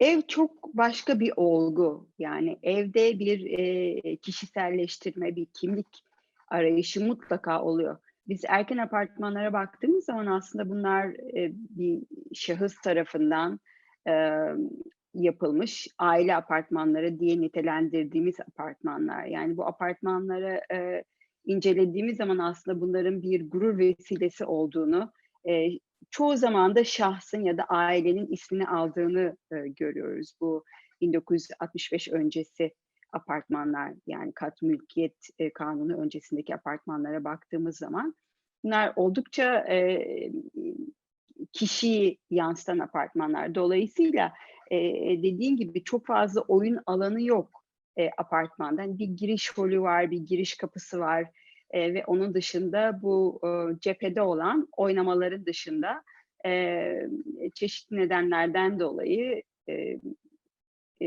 Ev çok başka bir olgu. Yani evde bir, eee, kişiselleştirme, bir kimlik arayışı mutlaka oluyor. Biz erken apartmanlara baktığımız zaman aslında bunlar, eee, bir şahıs tarafından, emm, yapılmış aile apartmanları diye nitelendirdiğimiz apartmanlar. Yani bu apartmanları, eee, incelediğimiz zaman aslında bunların bir gurur vesilesi olduğunu, eee, çoğu zaman da şahsın ya da ailenin ismini aldığını, eee, görüyoruz. Bu 1965 öncesi apartmanlar, yani kat mülkiyet, eee, kanunu öncesindeki apartmanlara baktığımız zaman bunlar oldukça, eee, kişiyi yansıtan apartmanlar. Dolayısıyla, eee, dediğin gibi çok fazla oyun alanı yok, eee, apartmanda. Hani bir giriş holü var, bir giriş kapısı var, eee, ve onun dışında bu, ııı, cephede olan oynamaların dışında, emm, çeşitli nedenlerden dolayı, eee,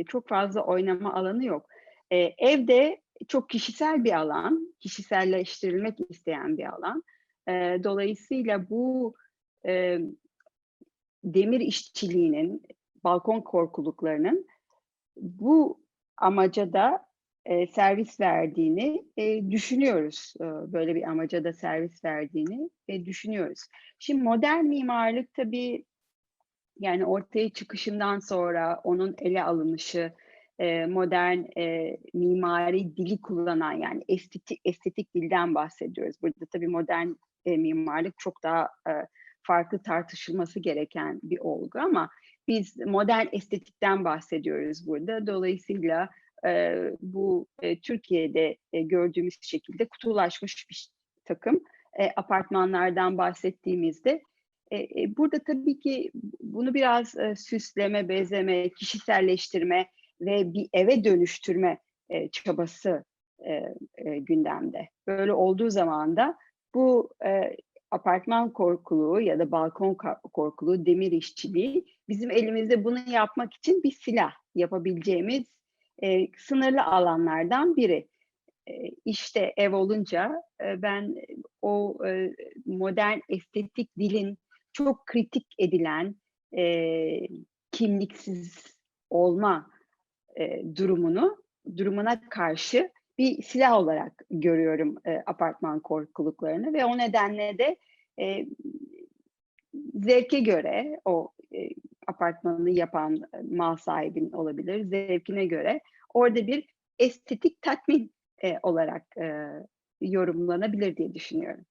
çok fazla oynama alanı yok. Eee, ev de çok kişisel bir alan, kişiselleştirilmek isteyen bir alan. Eee, dolayısıyla bu, emm, demir işçiliğinin, balkon korkuluklarının bu amaca da, eee, servis verdiğini, eee, düşünüyoruz. Iıı, böyle bir amaca da servis verdiğini, eee, düşünüyoruz. Şimdi modern mimarlık tabii, yani ortaya çıkışından sonra onun ele alınışı, eee, modern, eee, mimari dili kullanan yani esteti estetik dilden bahsediyoruz. Burada tabii modern, eee, mimarlık çok daha, eee, farklı tartışılması gereken bir olgu ama biz modern estetikten bahsediyoruz burada. Dolayısıyla, eee, bu, eee, Türkiye'de, eee, gördüğümüz şekilde kutulaşmış birtakım, eee, apartmanlardan bahsettiğimizde, eee, burada tabii ki bunu biraz, eee, süsleme, bezeme, kişiselleştirme ve bir eve dönüştürme, eee, çabası, eee, eee, gündemde. Böyle olduğu zaman da bu, eee, apartman korkuluğu ya da balkon korkuluğu, demir işçiliği bizim elimizde bunu yapmak için bir silah, yapabileceğimiz, eee, sınırlı alanlardan biri. Eee, işte, ev olunca, eee, ben o, eee, modern estetik dilin çok kritik edilen, eee, kimliksiz olma, eee, durumunu durumuna karşı bir silah olarak görüyorum, eee, apartman korkuluklarını ve o nedenle de, eee, zevke göre o, apartmanı yapan, eee, mal sahibinin olabilir, zevkine göre orada bir estetik tatmin, eee, olarak, eee, yorumlanabilir diye düşünüyorum.